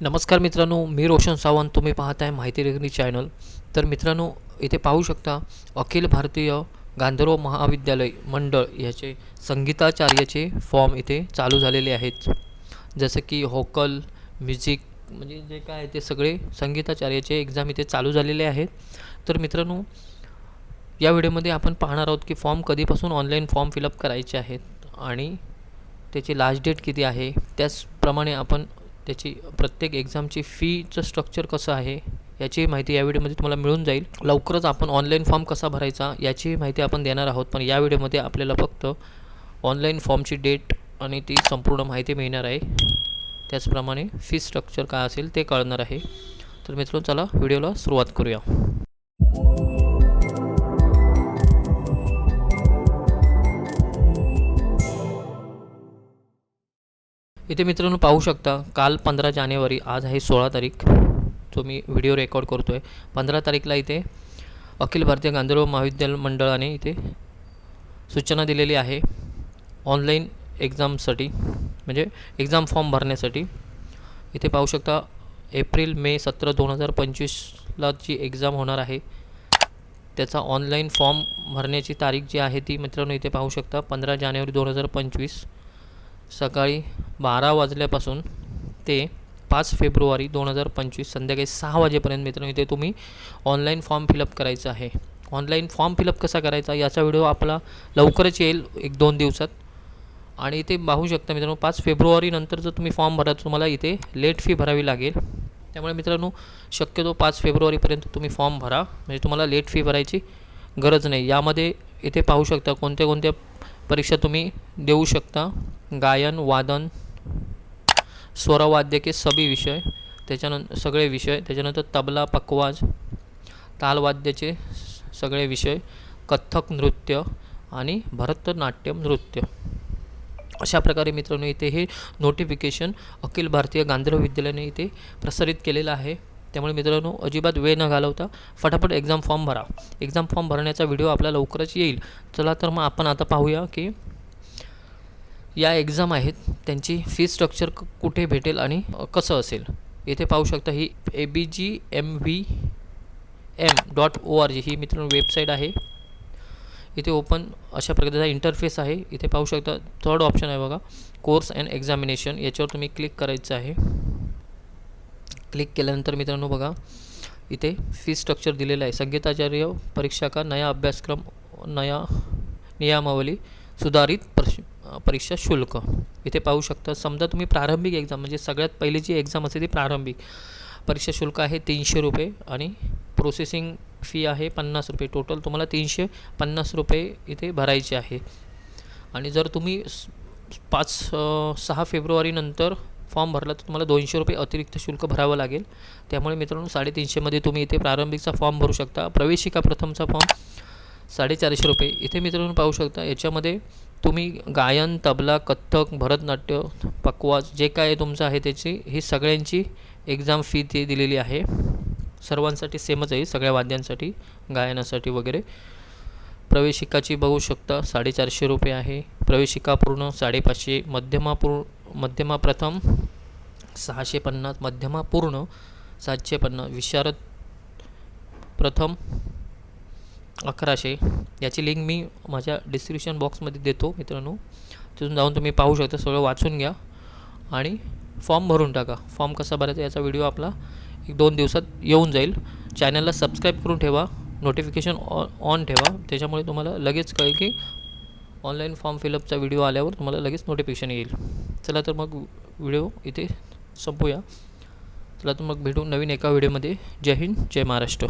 नमस्कार मित्रांनो मी रोशन सावंत. तुम्ही पाहत आहे माहिती रेग्नी चॅनल. तर मित्रांनो इथे पाहू शकता अखिल भारतीय गांधर्व महाविद्यालय मंडळ याचे संगीताचार्याचे फॉर्म इथे चालू झालेले आहेत. जसं की होकल म्युझिक म्हणजे जे काय आहे ते सगळे संगीताचार्याचे एक्झाम इथे चालू झालेले आहेत. तर मित्रांनो या व्हिडिओमध्ये आपण पाहणार आहोत की फॉर्म कधीपासून ऑनलाईन फॉर्म फिलअप करायचे आहेत आणि त्याची लास्ट डेट किती आहे त्याचप्रमाणे आपण त्याची प्रत्येक एक्झामची फीचं स्ट्रक्चर कसं आहे याची माहिती या व्हिडिओमध्ये तुम्हाला मिळून जाईल. लवकरच आपण ऑनलाईन फॉर्म कसा भरायचा याची माहिती आपण देणार आहोत. पण या व्हिडिओमध्ये आपल्याला फक्त ऑनलाईन फॉर्मची डेट आणि ती संपूर्ण माहिती मिळणार आहे. त्याचप्रमाणे फी स्ट्रक्चर काय असेल ते कळणार आहे. तर मित्रांनो चला व्हिडिओला सुरुवात करूया. इथे मित्रांनो पाहू शकता काल पंधरा जानेवारी आज आहे सोळा तारीख. जो मी व्हिडिओ रेकॉर्ड करतो आहे पंधरा तारीखला इथे अखिल भारतीय गांधर्व महाविद्यालय मंडळाने इथे सूचना दिलेली आहे. ऑनलाईन एक्झामसाठी म्हणजे एक्झाम फॉर्म भरण्यासाठी. इथे पाहू शकता एप्रिल मे सतरा दोन हजार पंचवीसला जी एक्झाम होणार आहे त्याचा ऑनलाईन फॉर्म भरण्याची तारीख जी आहे ती मित्रांनो इथे पाहू शकता पंधरा जानेवारी दोन हजार पंचवीस. सकाळी बारा वाजल्यापासून ते पाच फेब्रुवारी दोन हजार पंचवीस संध्याकाळी सहा वाजेपर्यंत मित्रांनो इथे तुम्ही ऑनलाईन फॉर्म फिलअप करायचा आहे. ऑनलाईन फॉर्म फिलअप कसा करायचा? याचा व्हिडिओ आपला लवकरच येईल एक दोन दिवसात. आणि इथे पाहू शकता मित्रांनो पाच फेब्रुवारीनंतर जर तुम्ही फॉर्म भरा तर तुम्हाला इथे लेट फी भरावी लागेल. त्यामुळे मित्रांनो शक्यतो पाच फेब्रुवारीपर्यंत तुम्ही फॉर्म भरा. म्हणजे तुम्हाला लेट फी भरायची गरज नाही. यामध्ये इथे पाहू शकता कोणत्या कोणत्या परीक्षा तुम्ही देऊ शकता. गायन वादन स्वरवाद्य के सभी विषय त्याच्यानंतर सगळे विषय त्याच्यानंतर तबला पकवाज तालवाद्याचे सगळे विषय कथ्थक नृत्य आणि भरतनाट्यम नृत्य. अशा प्रकारे मित्रांनो इथे हे नोटिफिकेशन अखिल भारतीय गांधर्व विद्यालयाने इथे प्रसारित केलेलं आहे. त्यामुळे मित्रांनो अजिबात वेळ न घालवता फटाफट एक्झाम फॉर्म भरा. एक्झाम फॉर्म भरण्याचा व्हिडिओ आपला लवकरच येईल. चला तर मग आपण आता पाहूया की या एक्झाम आहेत त्यांची फी स्ट्रक्चर क- कुठे भेटेल आणि कसं असेल? इथे पाहू शकता ही A B G M V M dot O R G ही मित्रांनो वेबसाईट आहे. इथे ओपन अशा प्रकारचा इंटरफेस आहे. इथे पाहू शकता थर्ड ऑप्शन आहे बघा कोर्स अँड एक्झामिनेशन याच्यावर तुम्ही क्लिक करायचं आहे. क्लिक केल्यानंतर मित्रांनो बघा इथे फी स्ट्रक्चर दिलेलं आहे. संगीताचार्य परीक्षा का नया अभ्यासक्रम नया नियमावली सुधारित प्रश परीक्षा शुल्क. इथे पाहू शकता समजा तुम्ही प्रारंभिक एक्झाम म्हणजे सगळ्यात पहिली जी एक्झाम असते ती प्रारंभिक. परीक्षा शुल्क आहे तीनशे रुपये आणि प्रोसेसिंग फी आहे पन्नास रुपये. टोटल तुम्हाला तीनशे पन्नास रुपये इथे भरायचे आहे. आणि जर तुम्ही पाच सहा फेब्रुवारीनंतर फॉर्म भरला तर तुम्हाला दोनशे रुपये अतिरिक्त शुल्क भरावं लागेल. त्यामुळे मित्रांनो साडेतीनशेमध्ये तुम्ही इथे प्रारंभिकचा फॉर्म भरू शकता. प्रवेशिका प्रथमचा फॉर्म साडेचारशे रुपये. इथे मित्रांनो पाहू शकता याच्यामध्ये तुम्ही गायन तबला कथ्थक भरतनाट्य पकवाज जे काय तुमचं आहे त्याची ही सगळ्यांची एक्झाम फी ती दिलेली आहे. सर्वांसाठी सेमच आहे सगळ्या वाद्यांसाठी गायनासाठी वगैरे. प्रवेशिकाची बघू शकता साडेचारशे रुपये आहे. प्रवेशिका पूर्ण साडेपाचशे मध्यमा पूर्ण मध्यमा प्रथम सहाशे पन्नास मध्यमा पूर्ण सातशे पन्नास. विशारद प्रथम अकराशे. याची लिंक मी माझ्या डिस्क्रिप्शन बॉक्समध्ये देतो मित्रांनो. तिथून जाऊन तुम्ही पाहू शकता सगळं वाचून घ्या. आणि फॉर्म भरून टाका. फॉर्म कसा भरायचा याचा व्हिडिओ आपला एक दोन दिवसात येऊन जाईल. चॅनलला सबस्क्राईब करून ठेवा. नोटिफिकेशन ऑ ऑन ठेवा. त्याच्यामुळे तुम्हाला लगेच कळेल की ऑनलाईन फॉर्म फिलअपचा व्हिडिओ आल्यावर तुम्हाला लगेच नोटिफिकेशन येईल. चला तर मग व्हिडिओ इथे संपूया. चला तर मग भेटू नवीन एका व्हिडिओमध्ये जय हिंद जय महाराष्ट्र.